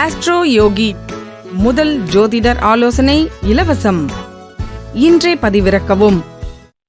Astro யோகி முதல் ஜோதிடர் ஆலோசனை இலவசம். இன்றே பதிவிறக்கவும்.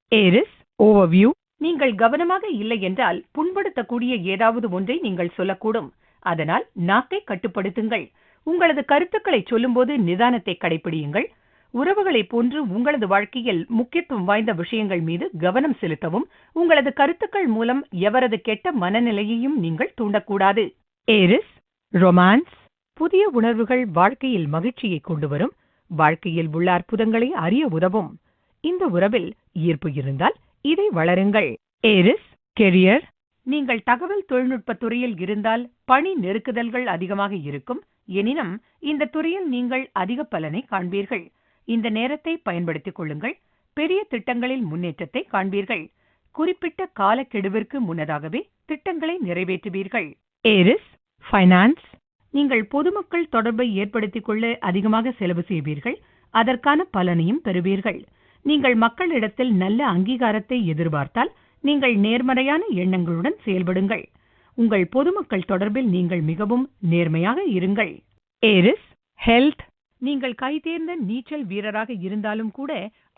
ஏரிஸ் ஓவர்வியூ நீங்கள் கவனமாக இல்லை என்றால் புண்படுத்தக்கூடிய ஏதாவது ஒன்றை நீங்கள் சொல்லக்கூடும். அதனால் நாக்கை கட்டுப்படுத்துங்கள். உங்களது கருத்துக்களை சொல்லும்போது நிதானத்தை கடைபிடியுங்கள் உறவுகளைப் போன்று உங்களது வாழ்க்கையில் முக்கியத்துவம் வாய்ந்த விஷயங்கள் மீது கவனம் செலுத்தவும் உங்களது கருத்துக்கள் மூலம் எவரது கெட்ட மனநிலையையும் நீங்கள் தூண்டக்கூடாது. ஏரிஸ் ரொமான்ஸ் புதிய உணர்வுகள் வாழ்க்கையில் மகிழ்ச்சியை கொண்டு வரும் வாழ்க்கையில் உள்ள அற்புதங்களை அறிய உதவும். இந்த உறவில் ஈர்ப்பு இருந்தால் இதை வளருங்கள். ஏரிஸ் கெரியர் நீங்கள் தகவல் தொழில்நுட்பத் துறையில் இருந்தால் பணி நெருக்குதல்கள் அதிகமாக இருக்கும். எனினும் இந்த துறையில் நீங்கள் அதிக பலனை காண்பீர்கள். இந்த நேரத்தை பயன்படுத்திக் கொள்ளுங்கள். பெரிய திட்டங்களில் முன்னேற்றத்தை காண்பீர்கள். குறிப்பிட்ட காலக்கெடுவிற்கு முன்னதாகவே திட்டங்களை நிறைவேற்றுவீர்கள். ஏரிஸ் ஃபைனான்ஸ் நீங்கள் பொதுமக்கள் தொடர்பை ஏற்படுத்திக் கொள்ள அதிகமாக செலவு செய்வீர்கள். அதற்கான பலனையும் பெறுவீர்கள். நீங்கள் மக்களிடத்தில் நல்ல அங்கீகாரத்தை எதிர்பார்த்தால் நீங்கள் நேர்மறையான எண்ணங்களுடன் செயல்படுங்கள். உங்கள் பொதுமக்கள் தொடர்பில் நீங்கள் மிகவும் நேர்மையாக இருங்கள். ஏரிஸ் ஹெல்த் நீங்கள் கைதேர்ந்த நீச்சல் வீரராக இருந்தாலும் கூட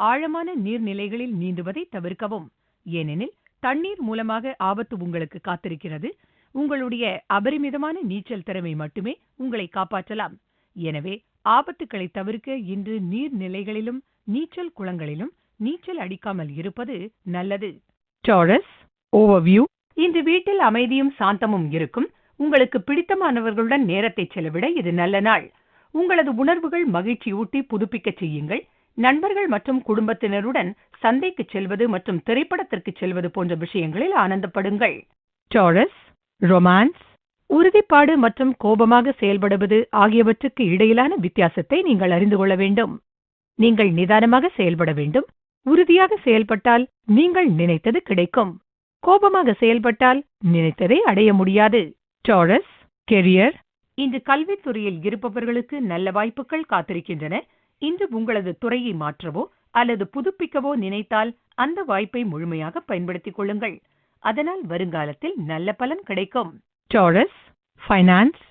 ஆழமான நீர்நிலைகளில் நீந்துவதை தவிர்க்கவும். ஏனெனில் தண்ணீர் மூலமாக ஆபத்து உங்களுக்கு காத்திருக்கிறது. உங்களுடைய அபரிமிதமான நீச்சல் திறமை மட்டுமே உங்களை காப்பாற்றலாம். எனவே ஆபத்துக்களை தவிர்க்க இன்று நீர்நிலைகளிலும் நீச்சல் குளங்களிலும் நீச்சல் அடிக்காமல் இருப்பது நல்லது. டாரஸ் ஓவர்வியூ இன்று வீட்டில் அமைதியும் சாந்தமும் இருக்கும். உங்களுக்கு பிடித்தமானவர்களுடன் நேரத்தை செலவிட இது நல்ல நாள். உங்களது உணர்வுகள் மகிழ்ச்சியூட்டி புதுப்பிக்கச் செய்யுங்கள். நண்பர்கள் மற்றும் குடும்பத்தினருடன் சந்தைக்கு செல்வது மற்றும் திரைப்படத்திற்கு செல்வது போன்ற விஷயங்களில் ஆனந்தப்படுங்கள். டாரஸ் ரொமான்ஸ் உறுதிப்பாடு மற்றும் கோபமாக செயல்படுவது ஆகியவற்றுக்கு இடையிலான வித்தியாசத்தை நீங்கள் அறிந்து கொள்ள வேண்டும். நீங்கள் நிதானமாக செயல்பட வேண்டும். உறுதியாக செயல்பட்டால் நீங்கள் நினைத்தது கிடைக்கும். கோபமாக செயல்பட்டால் நினைத்ததை அடைய முடியாது. Taurus career. இன்று கல்வித்துறையில் இருப்பவர்களுக்கு நல்ல வாய்ப்புகள் காத்திருக்கின்றன. இன்று உங்களது துறையை மாற்றவோ அல்லது புதுப்பிக்கவோ நினைத்தால் அந்த வாய்ப்பை முழுமையாக பயன்படுத்திக் கொள்ளுங்கள். அதனால் வருங்காலத்தில் நல்ல பலன் கிடைக்கும். டாரஸ் ஃபைனான்ஸ்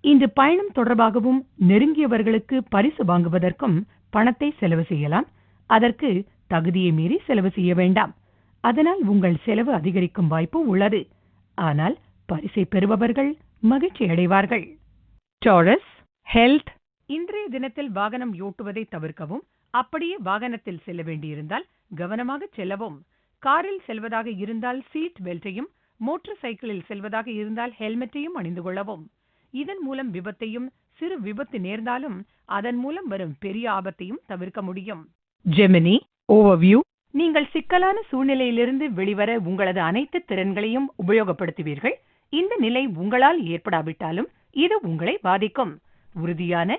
இன்று பயணம் தொடர்பாகவும் நெருங்கியவர்களுக்கு பரிசு வாங்குவதற்கும் பணத்தை செலவு செய்யலாம். அதற்கு தகுதியை மீறி செலவு செய்ய வேண்டாம். அதனால் உங்கள் செலவு அதிகரிக்கும் வாய்ப்பு உள்ளது. ஆனால் பரிசை பெறுபவர்கள் மகிழ்ச்சி அடைவார்கள். டாரஸ் ஹெல்த் இன்றைய தினத்தில் வாகனம் ஓட்டுவதை தவிர்க்கவும் அப்படியே வாகனத்தில் செல்ல வேண்டியிருந்தால் கவனமாக செல்லவும். காரில் செல்வதாக இருந்தால் சீட் பெல்ட்டையும் மோட்டார் சைக்கிளில் செல்வதாக இருந்தால் ஹெல்மெட்டையும் அணிந்து கொள்ளவும். இதன் மூலம் விபத்தையும் சிறு விபத்து நேர்ந்தாலும் அதன் மூலம் வரும் பெரிய ஆபத்தையும் தவிர்க்க முடியும். ஜெமினி ஓவர்வியூ நீங்கள் சிக்கலான சூழ்நிலையிலிருந்து வெளிவர உங்களது அனைத்து திறன்களையும் உபயோகப்படுத்துவீர்கள். இந்த நிலை உங்களால் ஏற்படாவிட்டாலும் இது உங்களை பாதிக்கும். உறுதியான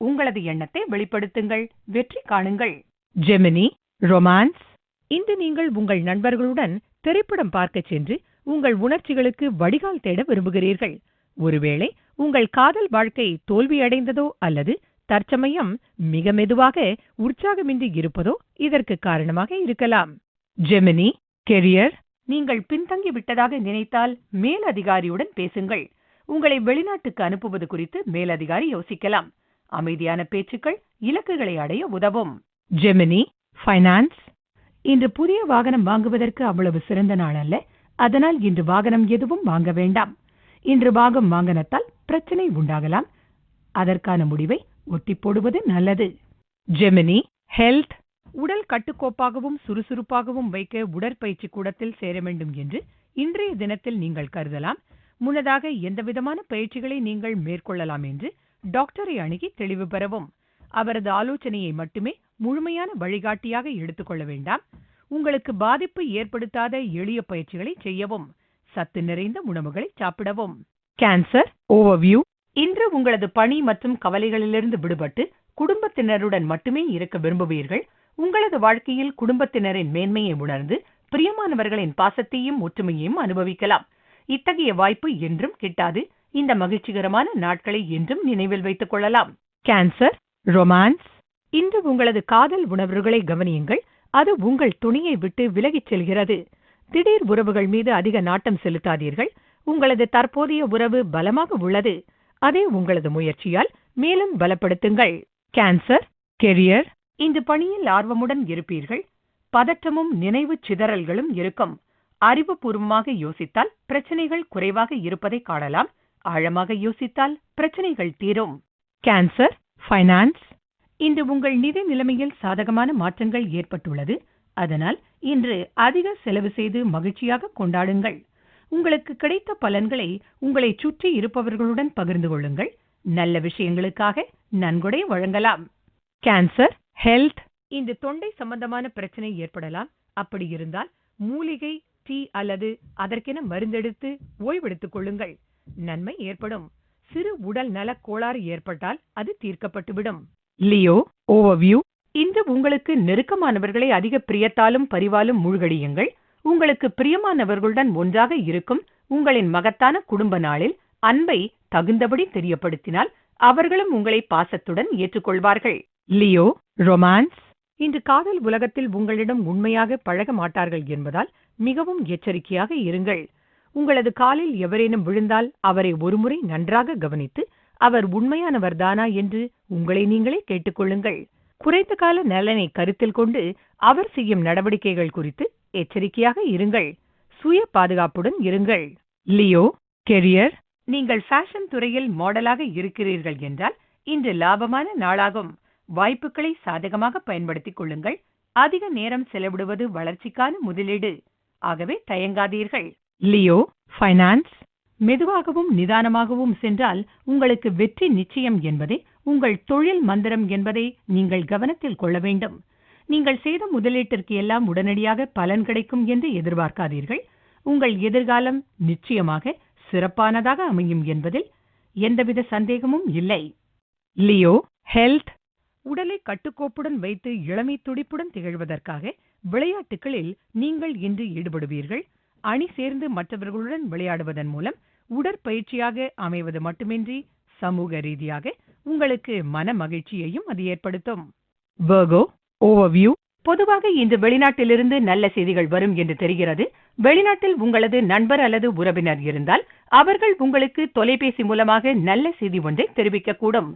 உங்களது எண்ணத்தை வெளிப்படுத்துங்கள் வெற்றி காணுங்கள். ஜெமினி ரொமான்ஸ் இன்று நீங்கள் உங்கள் நண்பர்களுடன் திரைப்படம் பார்க்கச் சென்று உங்கள் உணர்ச்சிகளுக்கு வடிகால் தேட விரும்புகிறீர்கள். ஒருவேளை உங்கள் காதல் வாழ்க்கை தோல்வியடைந்ததோ அல்லது தற்சமயம் மிக மெதுவாக உற்சாகமின்றி இருப்பதோ இதற்கு காரணமாக இருக்கலாம். ஜெமினி கெரியர் நீங்கள் பின்தங்கி விட்டதாக நினைத்தால் மேலதிகாரியுடன் பேசுங்கள். உங்களை வெளிநாட்டுக்கு அனுப்புவது குறித்து மேலதிகாரி யோசிக்கலாம். அமைதியான பேச்சுக்கள் இலக்குகளை அடைய உதவும். ஜெமினி ஃபைனான்ஸ் இன்று புதிய வாகனம் வாங்குவதற்கு அவ்வளவு சிறந்த நாள் அல்ல. அதனால் இன்று வாகனம் எதுவும் வாங்க வேண்டாம். இன்று வாகம் வாகனத்தால் பிரச்சனை உண்டாகலாம். அதற்கான முடிவை ஒட்டி போடுவது நல்லது. Gemini health. உடல் கட்டுக்கோப்பாகவும் சுறுசுறுப்பாகவும் வைக்க உடற்பயிற்சி கூடத்தில் சேர வேண்டும் என்று இன்றைய தினத்தில் நீங்கள் கருதலாம். முன்னதாக எந்தவிதமான பயிற்சிகளை நீங்கள் மேற்கொள்ளலாம் என்று டாக்டரை அணுகி தெளிவு பெறவும். அவரது ஆலோசனையை மட்டுமே முழுமையான வழிகாட்டியாக எடுத்துக்கொள்ள வேண்டாம். உங்களுக்கு பாதிப்பு ஏற்படுத்தாத எளிய பயிற்சிகளை செய்யவும் சத்து நிறைந்த உணவுகளை சாப்பிடவும். கேன்சர் ஓவர்வியூ இன்று உங்களது பணி மற்றும் கவலைகளிலிருந்து விடுபட்டு குடும்பத்தினருடன் மட்டுமே இருக்க விரும்புவீர்கள். உங்களது வாழ்க்கையில் குடும்பத்தினரின் மேன்மையை உணர்ந்து பிரியமானவர்களின் பாசத்தையும் ஒற்றுமையையும் அனுபவிக்கலாம். இத்தகைய வாய்ப்பு என்றும் கிட்டாது. இந்த மகிழ்ச்சிகரமான நாட்களை என்றும் நினைவில் வைத்துக் கொள்ளலாம். கேன்சர் ரொமான்ஸ் இன்று உங்களது காதல் உணர்வுகளை கவனியுங்கள் அது உங்கள் துணியை விட்டு விலகிச் செல்கிறது. திடீர் உறவுகள் மீது அதிக நாட்டம் செலுத்தாதீர்கள் உங்களது தற்போதைய உறவு பலமாக உள்ளது அதே உங்களது முயற்சியால் மேலும் பலப்படுத்துங்கள். கேன்சர் கெரியர் இந்த பணியில் ஆர்வமுடன் இருப்பீர்கள் பதற்றமும் நினைவு சிதறல்களும் இருக்கும். அறிவுபூர்வமாக யோசித்தால் பிரச்சனைகள் குறைவாக இருப்பதை காணலாம் ஆழமாக யோசித்தால் பிரச்சனைகள் தீரும். கேன்சர் ஃபைனான்ஸ் இன்று உங்கள் நிதி நிலைமையில் சாதகமான மாற்றங்கள் ஏற்பட்டுள்ளது. அதனால் இன்று அதிக செலவு செய்து மகிழ்ச்சியாக கொண்டாடுங்கள். உங்களுக்கு கிடைத்த பலன்களை உங்களை சுற்றி இருப்பவர்களுடன் பகிர்ந்து கொள்ளுங்கள். நல்ல விஷயங்களுக்காக நன்கொடை வழங்கலாம். கேன்சர் ஹெல்த் இந்த தொண்டை சம்பந்தமான பிரச்சனை ஏற்படலாம். அப்படி இருந்தால் மூலிகை டீ அல்லது அதற்கென மருந்தெடுத்து ஓய்வெடுத்துக் கொள்ளுங்கள். நன்மை ஏற்படும். சிறு உடல் நலக் கோளாறு ஏற்பட்டால் அது தீர்க்கப்பட்டுவிடும். லியோ ஓவர்வியூ இன்று உங்களுக்கு நெருக்கமானவர்களை அதிக பிரியத்தாலும் பரிவாலும் மூழ்கடியுங்கள். உங்களுக்கு பிரியமானவர்களுடன் ஒன்றாக இருக்கும் உங்களின் மகத்தான குடும்ப நாளில் அன்பை தகுந்தபடி தெரியப்படுத்தினால் அவர்களும் உங்களை பாசத்துடன் ஏற்றுக்கொள்வார்கள். லியோ ரொமான்ஸ் இன்று காதல் உலகத்தில் உங்களிடம் உண்மையாக பழக மாட்டார்கள் என்பதால் மிகவும் எச்சரிக்கையாக இருங்கள். உங்களது காலில் எவரேனும் விழுந்தால் அவரை ஒருமுறை நன்றாக கவனித்து அவர் உண்மையானவர்தானா என்று உங்களை நீங்களே கேட்டுக்கொள்ளுங்கள். குறைந்த கால நலனை கருத்தில் கொண்டு அவர் செய்யும் நடவடிக்கைகள் குறித்து எச்சரிக்கையாக இருங்கள். சுய பாதுகாப்புடன் இருங்கள். லியோ கெரியர் நீங்கள் ஃபேஷன் துறையில் மாடலாக இருக்கிறீர்கள் என்றால் இன்று லாபமான நாளாகும். வாய்ப்புகளை சாதகமாக பயன்படுத்திக் கொள்ளுங்கள். அதிக நேரம் செலவிடுவது வளர்ச்சிக்கான முதலீடு. ஆகவே தயங்காதீர்கள். லியோ ஃபைனான்ஸ் மெதுவாகவும் நிதானமாகவும் சென்றால் உங்களுக்கு வெற்றி நிச்சயம் என்பதே உங்கள் தொழில் மந்திரம் என்பதை நீங்கள் கவனத்தில் கொள்ள வேண்டும். நீங்கள் செய்த முதலீட்டிற்கு எல்லாம் உடனடியாக பலன் கிடைக்கும் என்று எதிர்பார்க்காதீர்கள். உங்கள் எதிர்காலம் நிச்சயமாக சிறப்பானதாக அமையும் என்பதில் எந்தவித சந்தேகமும் இல்லை. லியோ ஹெல்த் உடலை கட்டுக்கோப்புடன் வைத்து இளமை துடிப்புடன் திகழ்வதற்காக விளையாட்டுகளில் நீங்கள் இன்று ஈடுபடுவீர்கள். அணி சேர்ந்து மற்றவர்களுடன் விளையாடுவதன் மூலம் உடற்பயிற்சியாக அமைவது மட்டுமின்றி சமூக ரீதியாக உங்களுக்கு மன மகிழ்ச்சியையும் அது ஏற்படுத்தும். வர்கோ ஓவர்வியூ பொதுவாக இன்று வெளிநாட்டிலிருந்து நல்ல செய்திகள் வரும் என்று தெரிகிறது. வெளிநாட்டில் உங்களது நண்பர் அல்லது உறவினர் இருந்தால் அவர்கள் உங்களுக்கு தொலைபேசி மூலமாக நல்ல செய்தி ஒன்றை தெரிவிக்கக்கூடும்.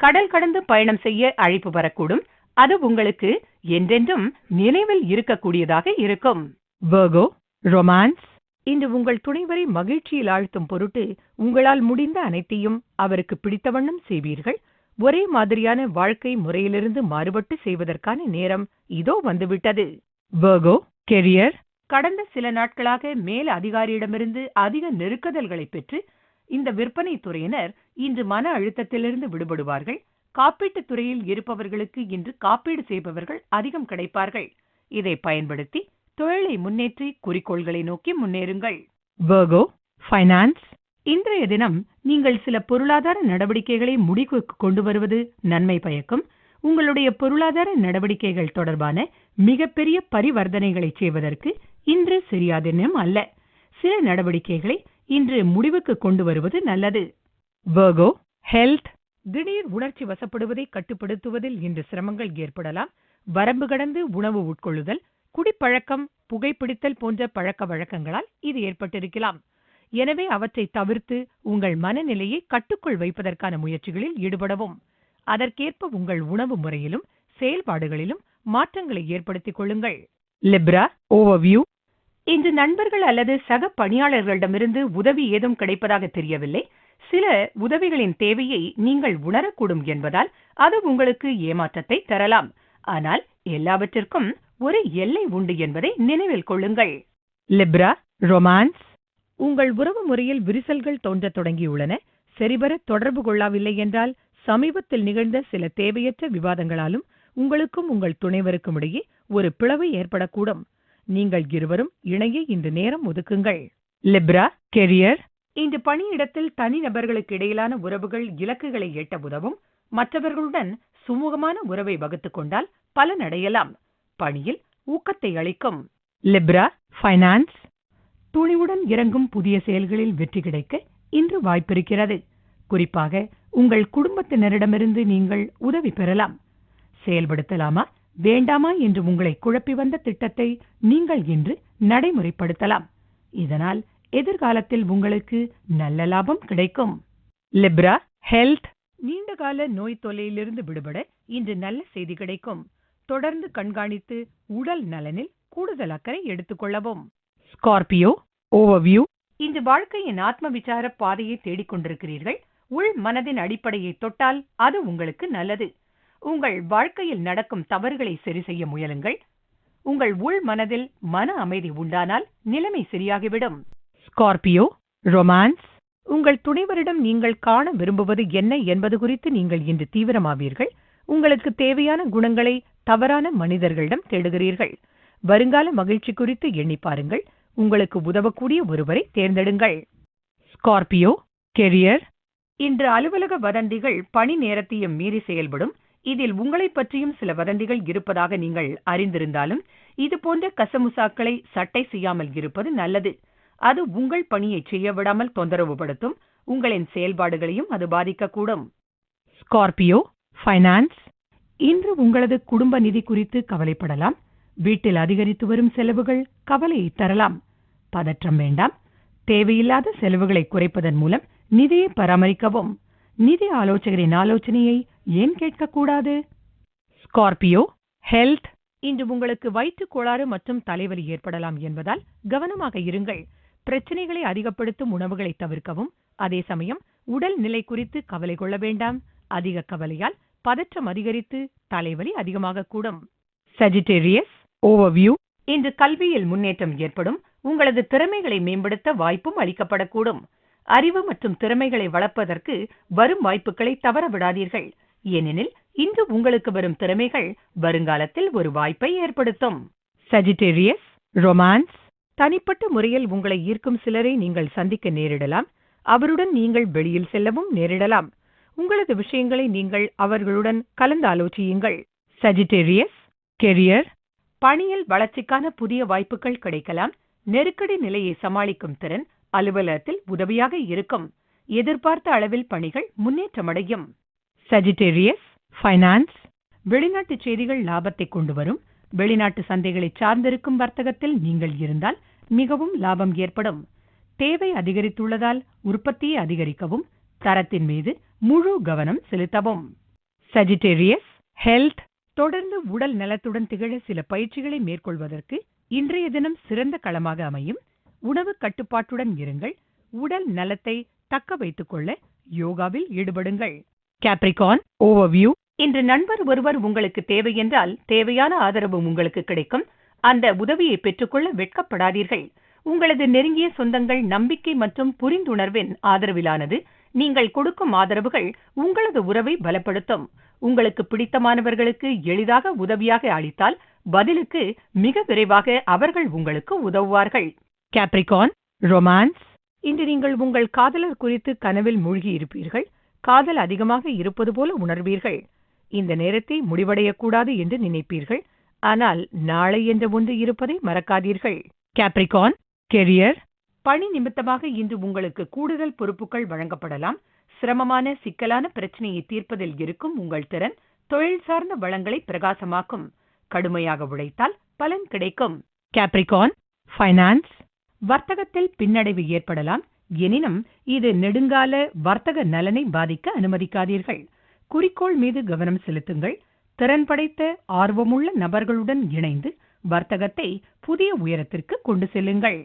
கடல் கடந்து பயணம் செய்ய அழைப்பு வரக்கூடும். அது உங்களுக்கு என்றென்றும் நினைவில் இருக்கக்கூடியதாக இருக்கும். வர்கோ ரொமான்ஸ் இன்று உங்கள் துணைவரை மகிழ்ச்சியில் ஆழ்த்தும் பொருட்டு உங்களால் முடிந்த அனைத்தையும் அவருக்கு பிடித்த வண்ணம் செய்வீர்கள். ஒரே மாதிரியான வாழ்க்கை முறையிலிருந்து மாறுபட்டு செய்வதற்கான நேரம் இதோ வந்துவிட்டது. வர்கோ கெரியர் கடந்த சில நாட்களாக மேல் அதிகாரியிடமிருந்து அதிக நெருக்குதல்களை பெற்று இந்த விற்பனை துறையினர் இன்று மன அழுத்தத்திலிருந்து விடுபடுவார்கள். காப்பீட்டுத் துறையில் இருப்பவர்களுக்கு இன்று காப்பீடு செய்பவர்கள் அதிகம் கிடைப்பார்கள். இதை பயன்படுத்தி தொழிலை முன்னேற்றி குறிக்கோள்களை நோக்கி முன்னேறுங்கள். வர்கோ ஃபைனான்ஸ் இன்றைய தினம் நீங்கள் சில பொருளாதார நடவடிக்கைகளை முடிவுக்கு கொண்டு வருவது நன்மை பயக்கும். உங்களுடைய பொருளாதார நடவடிக்கைகள் தொடர்பான மிகப்பெரிய பரிவர்த்தனைகளை செய்வதற்கு இன்று சரியான தினம் அல்ல. சில நடவடிக்கைகளை இன்று முடிவுக்கு கொண்டு வருவது நல்லது. வர்கோ ஹெல்த் திடீர் உணர்ச்சி வசப்படுவதை கட்டுப்படுத்துவதில் இன்று சிரமங்கள் ஏற்படலாம். வரம்பு கடந்து உணவு உட்கொள்ளுதல் குடிப்பழக்கம் புகைப்பிடித்தல் போன்ற பழக்க வழக்கங்களால் இது ஏற்பட்டிருக்கலாம். எனவே அவற்றை தவிர்த்து உங்கள் மனநிலையை கட்டுக்குள் வைப்பதற்கான முயற்சிகளில் ஈடுபடவும். அதற்கேற்ப உங்கள் உணவு முறையிலும் செயல்பாடுகளிலும் மாற்றங்களை ஏற்படுத்திக் கொள்ளுங்கள். லிப்ரா ஓவர்வியூ இன்று நண்பர்கள் அல்லது சக பணியாளர்களிடமிருந்து உதவி ஏதும் கிடைப்பதாக தெரியவில்லை. சில உதவிகளின் தேவையை நீங்கள் உணரக்கூடும் என்பதால் அது உங்களுக்கு ஏமாற்றத்தை தரலாம். ஆனால் எல்லாவற்றிற்கும் ஒரு எல்லை உண்டு என்பதை நினைவில் கொள்ளுங்கள். லிப்ரா ரொமான்ஸ் உங்கள் உறவு முறையில் விரிசல்கள் தோன்றத் தொடங்கியுள்ளன. சரிவர தொடர்பு கொள்ளவில்லை என்றால் சமீபத்தில் நிகழ்ந்த சில தேவையற்ற விவாதங்களாலும் உங்களுக்கும் உங்கள் துணைவருக்கும் இடையே ஒரு பிளவு ஏற்படக்கூடும். நீங்கள் இருவரும் இணைய இன்று நேரம் ஒதுக்குங்கள். லிப்ரா கெரியர் இன்று பணியிடத்தில் தனிநபர்களுக்கு இடையிலான உறவுகள் இலக்குகளை எட்ட உதவும். மற்றவர்களுடன் சுமூகமான உறவை வகுத்துக் கொண்டால் பலனடையலாம் பணியில் ஊக்கத்தை அளிக்கும். லிப்ரா ஃபைனான்ஸ் துணிவுடன் இறங்கும் புதிய செயல்களில் வெற்றி கிடைக்க இன்று வாய்ப்பிருக்கிறது. குறிப்பாக உங்கள் குடும்பத்தினரிடமிருந்து நீங்கள் உதவி பெறலாம். செயல்படுத்தலாமா வேண்டாமா என்று உங்களை குழப்பி வந்த திட்டத்தை நீங்கள் இன்று நடைமுறைப்படுத்தலாம். இதனால் எதிர்காலத்தில் உங்களுக்கு நல்ல லாபம் கிடைக்கும். லிப்ரா ஹெல்த் நீண்டகால நோய் தொல்லையிலிருந்து விடுபட இன்று நல்ல செய்தி கிடைக்கும். தொடர்ந்து கண்காணித்து உடல் நலனில் கூடுதல் அக்கறை எடுத்துக்கொள்ளவும் ஸ்கார்பியோ ஓவர்வியூ இன்று வாழ்க்கையின் ஆத்ம விசார பாதையை தேடிக்கொண்டிருக்கிறீர்கள் உள் மனதின் அடிப்படையை தொட்டால் அது உங்களுக்கு நல்லது. உங்கள் வாழ்க்கையில் நடக்கும் தவறுகளை சரி செய்ய முயலுங்கள். உங்கள் உள் மனதில் மன அமைதி உண்டானால் நிலைமை சரியாகிவிடும். ஸ்கார்பியோ ரொமான்ஸ் உங்கள் துணைவரிடம் நீங்கள் காண விரும்புவது என்ன என்பது குறித்து நீங்கள் இன்று தீவிரமாவீர்கள். உங்களுக்கு தேவையான குணங்களை தவறான மனிதர்களிடம் தேடுகிறீர்கள். வருங்கால மகிழ்ச்சி குறித்து எண்ணி பாருங்கள். உங்களுக்கு உதவக்கூடிய ஒருவரை தேர்ந்தெடுங்கள். ஸ்கார்பியோ கெரியர் இன்று அலுவலக வதந்திகள் பணி நேரத்தையும் மீறி செயல்படும். இதில் உங்களைப் பற்றியும் சில வதந்திகள் இருப்பதாக நீங்கள் அறிந்திருந்தாலும் இது போன்ற கசமுசாக்களை சட்டை செய்யாமல் இருப்பது நல்லது. அது உங்கள் பணியை செய்ய விடாமல் தொந்தரவுபடுத்தும். உங்களின் செயல்பாடுகளையும் அது பாதிக்கக்கூடும். ஸ்கார்பியோ ஃபைனான்ஸ் இன்று உங்களது குடும்ப நிதி குறித்து கவலைப்படலாம். வீட்டில் அதிகரித்து வரும் செலவுகள் கவலையை தரலாம். பதற்றம் வேண்டாம். தேவையில்லாத செலவுகளை குறைப்பதன் மூலம் நிதியை பராமரிக்கவும். நிதி ஆலோசகரின் ஆலோசனையை ஏன் கேட்கக்கூடாது? ஸ்கார்பியோ ஹெல்த் இன்று உங்களுக்கு வயிற்றுக் கோளாறு மற்றும் தலைவலி ஏற்படலாம் என்பதால் கவனமாக இருங்கள். பிரச்சனைகளை அதிகப்படுத்தும் உணவுகளை தவிர்க்கவும். அதே சமயம் உடல் நிலை குறித்து கவலை கொள்ள வேண்டாம். அதிக கவலையால் பதற்றம் அதிகரித்து தலைவலி அதிகமாக கூடும். சஜிடேரியஸ் ஓவர்வியூ இன்று கல்வியில் முன்னேற்றம் ஏற்படும். உங்களது திறமைகளை மேம்படுத்த வாய்ப்பும் அளிக்கப்படக்கூடும். அறிவு மற்றும் திறமைகளை வளர்ப்பதற்கு வரும் வாய்ப்புகளை தவற விடாதீர்கள். ஏனெனில் இன்று உங்களுக்கு வரும் திறமைகள் வருங்காலத்தில் ஒரு வாய்ப்பை ஏற்படுத்தும். சஜிடேரியஸ் ரொமான்ஸ் தனிப்பட்ட முறையில் உங்களை ஈர்க்கும் சிலரை நீங்கள் சந்திக்க நேரிடலாம். அவருடன் நீங்கள் வெளியில் செல்லவும் நேரிடலாம். உங்களது விஷயங்களை நீங்கள் அவர்களுடன் கலந்து ஆலோசியுங்கள். சஜிடேரியஸ் கெரியர் பணியில் வளர்ச்சிக்கான புதிய வாய்ப்புகள் கிடைக்கலாம். நெருக்கடி நிலையை சமாளிக்கும் திறன் அலுவலகத்தில் உதவியாக இருக்கும். எதிர்பார்த்த அளவில் பணிகள் முன்னேற்றமடையும். சஜிடேரியஸ் ஃபைனான்ஸ் வெளிநாட்டு செய்திகள் லாபத்தை கொண்டு வரும். வெளிநாட்டு சந்தைகளை சார்ந்திருக்கும் வர்த்தகத்தில் நீங்கள் இருந்தால் மிகவும் லாபம் ஏற்படும். தேவை அதிகரித்துள்ளதால் உற்பத்தியை அதிகரிக்கவும் தரத்தின் மீது முழு கவனம் செலுத்தவும். சஜிடேரியஸ் ஹெல்த் தொடர்ந்து உடல் நலத்துடன் திகழ சில பயிற்சிகளை மேற்கொள்வதற்கு இன்றைய தினம் சிறந்த களமாக அமையும். உணவு கட்டுப்பாட்டுடன் இருங்கள். உடல் நலத்தை தக்க வைத்துக் கொள்ள யோகாவில் ஈடுபடுங்கள். கேப்ரிகான் ஓவர்வியூ இன்று நண்பர் ஒருவர் உங்களுக்கு தேவை என்றால் தேவையான ஆதரவு உங்களுக்கு கிடைக்கும். அந்த உதவியை பெற்றுக்கொள்ள வெட்கப்படாதீர்கள். உங்களது நெருங்கிய சொந்தங்கள் நம்பிக்கை மற்றும் புரிந்துணர்வின் ஆதரவிலானது. நீங்கள் கொடுக்கும் ஆதரவுகள் உங்களது உறவை பலப்படுத்தும். உங்களுக்கு பிடித்தமானவர்களுக்கு எளிதாக உதவியாக அளித்தால் பதிலுக்கு மிக விரைவாக அவர்கள் உங்களுக்கு உதவுவார்கள். கேப்ரிகான் ரொமான்ஸ் இன்று நீங்கள் உங்கள் காதலர் குறித்து கனவில் மூழ்கி இருப்பீர்கள் காதல் அதிகமாக இருப்பது போல உணர்வீர்கள். இந்த நேரத்தை முடிவடையக்கூடாது என்று நினைப்பீர்கள். ஆனால் நாளை என்ற ஒன்று இருப்பதை மறக்காதீர்கள். கேப்ரிகான் கெரியர் பணி நிமித்தமாக இன்று உங்களுக்கு கூடுதல் பொறுப்புகள் வழங்கப்படலாம். சிரமமான சிக்கலான பிரச்சனையை தீர்ப்பதில் இருக்கும் உங்கள் திறன் தொழில் சார்ந்த வளங்களை பிரகாசமாக்கும். கடுமையாக உழைத்தால் பலன் கிடைக்கும். கேப்ரிகான் ஃபைனான்ஸ் வர்த்தகத்தில் பின்னடைவு ஏற்படலாம். எனினும் இது நெடுங்கால வர்த்தக நலனை பாதிக்க அனுமதிக்காதீர்கள். குறிக்கோள் மீது கவனம் செலுத்துங்கள். திறன் படைத்த ஆர்வமுள்ள நபர்களுடன் இணைந்து வர்த்தகத்தை புதிய உயரத்திற்கு கொண்டு செல்லுங்கள்.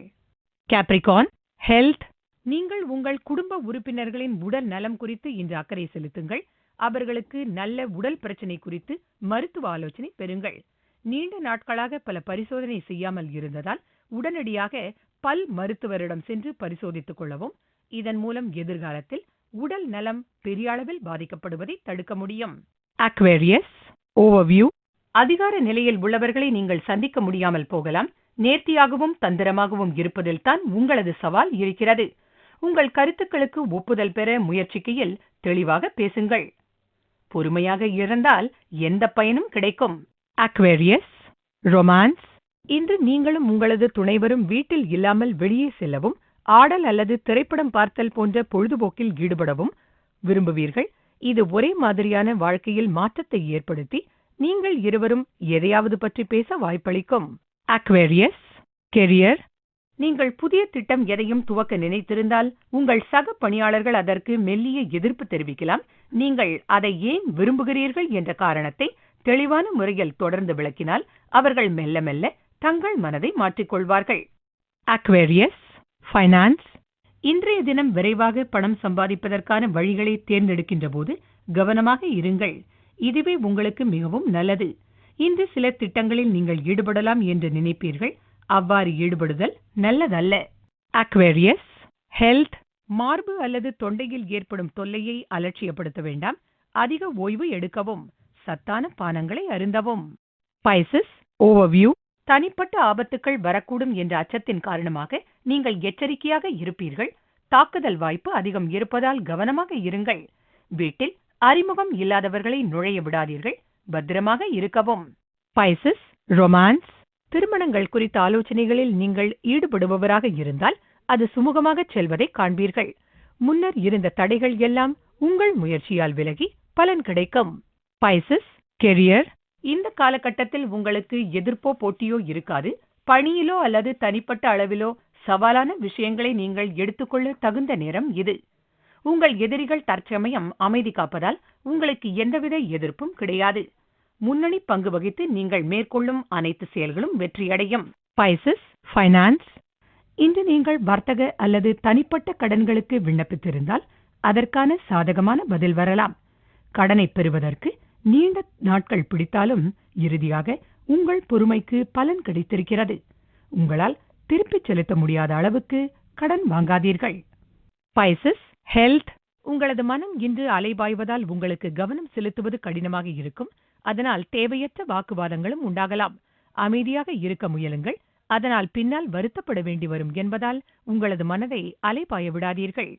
கேப்ரிகான் ஹெல்த் நீங்கள் உங்கள் குடும்ப உறுப்பினர்களின் உடல் நலம் குறித்து இன்று அக்கறை செலுத்துங்கள். அவர்களுக்கு நல்ல உடல் பிரச்சனை குறித்து மருத்துவ ஆலோசனை பெறுங்கள். நீண்ட நாட்களாக பல பரிசோதனை செய்யாமல் இருந்ததால் உடனடியாக பல் மருத்துவரிடம் சென்று பரிசோதித்துக் கொள்ளவும். இதன் மூலம் எதிர்காலத்தில் உடல் நலம் பெரிய அளவில் பாதிக்கப்படுவதை தடுக்க முடியும். அக்வேரியஸ் ஓவர்வியூ அதிகார நிலையில் உள்ளவர்களை நீங்கள் சந்திக்க முடியாமல் போகலாம். நேர்த்தியாகவும் தந்திரமாகவும் இருப்பதில் தான் உங்களது சவால் இருக்கிறது. உங்கள் கருத்துக்களுக்கு ஒப்புதல் பெற முயற்சிக்கையில் தெளிவாக பேசுங்கள். பொறுமையாக இருந்தால் எந்த பயனும் கிடைக்கும். அக்வேரியஸ் ரொமான்ஸ் இன்று நீங்களும் உங்களது துணைவரும் வீட்டில் இல்லாமல் வெளியே செல்லவும் ஆடல் அல்லது திரைப்படம் பார்த்தல் போன்ற பொழுதுபோக்கில் ஈடுபடவும் விரும்புவீர்கள். இது ஒரே மாதிரியான வாழ்க்கையில் மாற்றத்தை ஏற்படுத்தி நீங்கள் இருவரும் எதையாவது பற்றி பேச வாய்ப்பளிக்கும். அக்வேரியஸ் கெரியர் நீங்கள் புதிய திட்டம் எதையும் துவக்க நினைத்திருந்தால் உங்கள் சக பணியாளர்கள் அதற்கு மெல்லிய எதிர்ப்பு தெரிவிக்கலாம். நீங்கள் அதை ஏன் விரும்புகிறீர்கள் என்ற காரணத்தை தெளிவான முறையில் தொடர்ந்து விளக்கினால் அவர்கள் மெல்ல மெல்ல தங்கள் மனதை மாற்றிக்கொள்வார்கள். அக்வேரியஸ் ஃபைனான்ஸ் இன்றைய தினம் விரைவாக பணம் சம்பாதிப்பதற்கான வழிகளை தேர்ந்தெடுக்கின்ற போது கவனமாக இருங்கள். இதுவே உங்களுக்கு மிகவும் நல்லது. இன்று சில திட்டங்களில் நீங்கள் ஈடுபடலாம் என்று நினைப்பீர்கள். அவ்வாறு ஈடுபடுதல் நல்லதல்ல. அக்வேரியஸ் ஹெல்த் மார்பு அல்லது தொண்டையில் ஏற்படும் தொல்லையை அலட்சியப்படுத்த வேண்டாம். அதிக ஓய்வு எடுக்கவும். சத்தான பானங்களை அருந்தவும். பைசஸ் ஓவர்வியூ தனிப்பட்ட ஆபத்துக்கள் வரக்கூடும் என்ற அச்சத்தின் காரணமாக நீங்கள் எச்சரிக்கையாக இருப்பீர்கள். தாக்குதல் வாய்ப்பு அதிகம் இருப்பதால் கவனமாக இருங்கள். வீட்டில் அறிமுகம் இல்லாதவர்களை நுழைய விடாதீர்கள். பத்திரமாக இருக்கவும். பைசஸ் ரொமான்ஸ் திருமணங்கள் குறித்த ஆலோசனைகளில் நீங்கள் ஈடுபடுபவராக இருந்தால் அது சுமூகமாக செல்வதை காண்பீர்கள். முன்னர் இருந்த தடைகள் எல்லாம் உங்கள் முயற்சியால் விலகி பலன் கிடைக்கும். பைசஸ் கெரியர் இந்த காலகட்டத்தில் உங்களுக்கு எதிர்ப்போ போட்டியோ இருக்காது. பணியிலோ அல்லது தனிப்பட்ட அளவிலோ சவாலான விஷயங்களை நீங்கள் எடுத்துக்கொள்ள தகுந்த நேரம் இது. உங்கள் எதிரிகள் தற்சமயம் அமைதி காப்பதால் உங்களுக்கு எந்தவித எதிர்ப்பும் கிடையாது. முன்னணி பங்கு வகித்து நீங்கள் மேற்கொள்ளும் அனைத்து செயல்களும் வெற்றியடையும். பைசஸ் ஃபைனான்ஸ் இன்று நீங்கள் வர்த்தக அல்லது தனிப்பட்ட கடன்களுக்கு விண்ணப்பித்திருந்தால் அதற்கான சாதகமான பதில் வரலாம். கடனை பெறுவதற்கு நீண்ட நாட்கள் பிடித்தாலும் இறுதியாக உங்கள் பொறுமைக்கு பலன் கிடைத்திருக்கிறது. உங்களால் திருப்பிச் செலுத்த முடியாத அளவுக்கு கடன் வாங்காதீர்கள். பைசஸ் ஹெல்த் உங்களது மனம் இன்று அலைபாய்வதால் உங்களுக்கு கவனம் செலுத்துவது கடினமாக இருக்கும். அதனால் தேவையற்ற வாக்குவாதங்களும் உண்டாகலாம். அமைதியாக இருக்க முயலுங்கள். அதனால் பின்னால் வருத்தப்பட வேண்டி வரும் என்பதால் உங்களது மனதை அலைபாய விடாதீர்கள்.